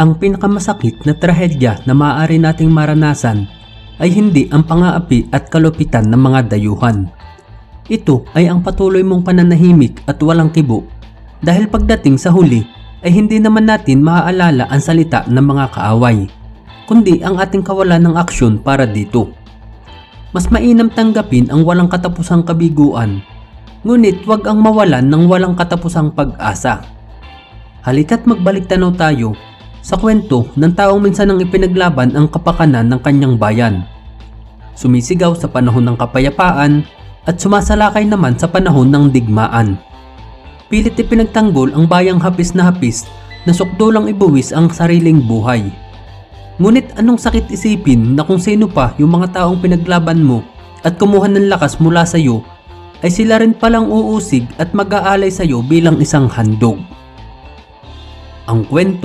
Ang pinakamasakit na trahedya na maaari nating maranasan ay hindi ang pangaapi at kalupitan ng mga dayuhan. Ito ay ang patuloy mong pananahimik at walang kibo dahil pagdating sa huli ay hindi naman natin maaalala ang salita ng mga kaaway, kundi ang ating kawalan ng aksyon para dito. Mas mainam tanggapin ang walang katapusang kabiguan, ngunit wag ang mawalan ng walang katapusang pag-asa. Halika't magbalik tanaw tayo sa kwento ng taong minsan nang ipinaglaban ang kapakanan ng kanyang bayan. Sumisigaw sa panahon ng kapayapaan at sumasalakay naman sa panahon ng digmaan. Pilit ipinagtanggol ang bayang hapis na hapis na sukdulang ibuwis ang sariling buhay. Ngunit anong sakit isipin na kung sino pa yung mga taong pinaglaban mo at kumuha ng lakas mula sa iyo ay sila rin palang uusig at mag-aalay sa iyo bilang isang handog. Ang kwento